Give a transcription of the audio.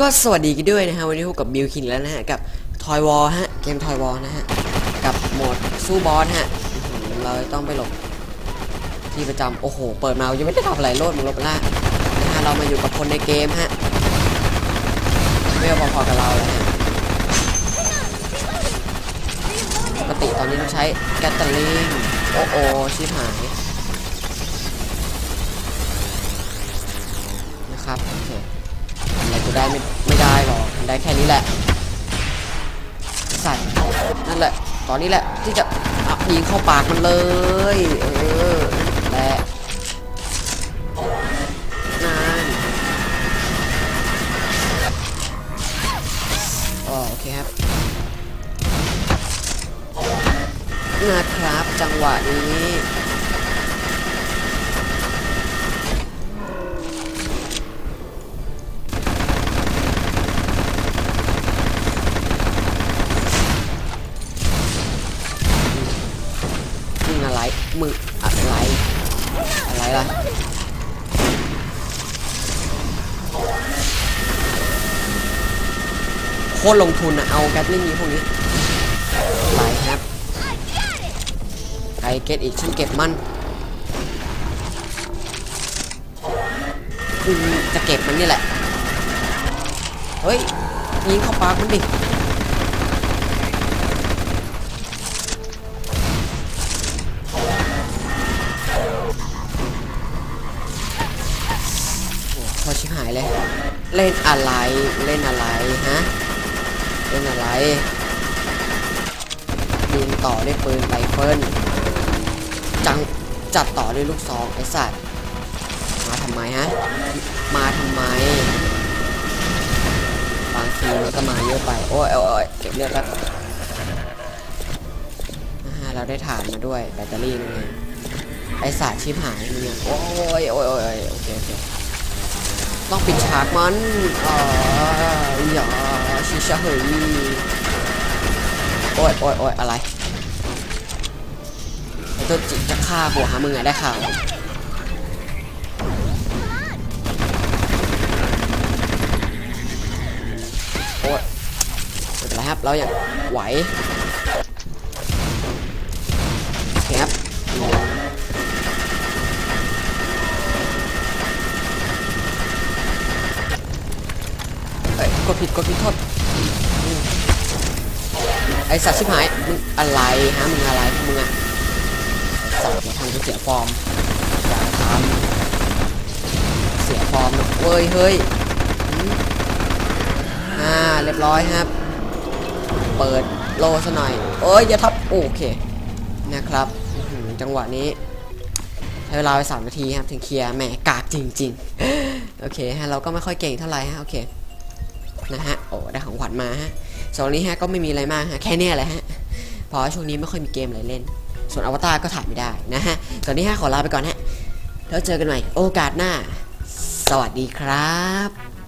ก็สวัสดีกันด้วยนะฮะวันนี้พบกับมิวคินแล้วนะฮะกับทอยวอลฮะเกมทอยวอลนะฮะกับโหมดสู้บอสฮะเราต้องไปหลบที่ประจำโอ้โห เปิดมายังไม่ได้ทำอะไรโลดมึงลบไปละนะฮะเรามาอยู่กับคนในเกมฮะไม่เอาพอๆกับเราเลยฮะปกติตอนนี้เราใช้แกตเตอร์ลิงโอ้โอชิบหายนะครับโอเค อะได้ไม่ไม่ได้หรอกมันได้แค่นี้แหละใส่นั่นแหละ ตอนนี้แหละที่จะอะยิงเข้าปากมันเลย เออนั่นแหละนั่นโอเคครับนะครับจังหวะนี้ อะไรมึงอะไร อะไรล่ะโคตรลงทุนอะเอาแกตลิงนี้พวกนี้ไรครับใครเก็ตอีกฉันเก็บมันอืมจะเก็บมันนี่แหละ เฮ้ยยิงเข้าปากมันดิ เลย เล่นอะไรเล่นอะไรฮะเล่นอะไรยิงต่อด้วยปืนไรเฟิลจังจัดต่อด้วยลูกซองไอ้สัตว์มาทำไมฮะมาทำไมบางทีมันก็มาเยอะไปโอ้ยโอ้ยเก็บเลือดแล้วเราได้ฐานมาด้วยแบตเตอรี่นี่ไงไอ้สัตว์ชิบหายมึงเนี่ยโอ้ยโอ้ยโอ้ยโอ้ยโอเคโอเค ต้องปิดฉากมันอ่าอย่าชิชะเฮยโอ้ยโอ้ยโอ้ยอะไรไอ้ตัวจิจะฆ่าหัวหามึงอะได้ข่าวโอ้ยไม่เป็นไรครับ เรายังไหวโอเคครับ เอ้ย กดผิดกดผิดโทษไอสัตว์ชิบหายมึงอะไรฮะมึงอะไรมึงอะไอ้สัตว์อย่าทำกูเสียฟอร์มอย่าทำเสียฟอร์มนะเว้ยเฮ้ยอ่าเรียบร้อยครับ เปิดโลซะหน่อยเอ้ยอย่าทับโอเคนะครับจังหวะนี้ใช้เวลาไปสามนาทีครับถึงเคลียร์แหมกากจริง ๆ โอเคฮะเราก็ไม่ค่อยเก่งเท่าไหร่ฮะโอเค นะฮะ โอ้ได้ของขวัญมาฮะส่วนนี้ฮะก็ไม่มีอะไรมากฮะแค่เนี้ยแหละฮะเพราะว่าช่วงนี้ไม่ค่อยมีเกมอะไรเล่น ส่วนอวตารก็ถ่ายไม่ได้นะฮะส่วนนี้ฮะขอลาไปก่อนฮะแล้วเจอกันใหม่โอกาสหน้า สวัสดีครับ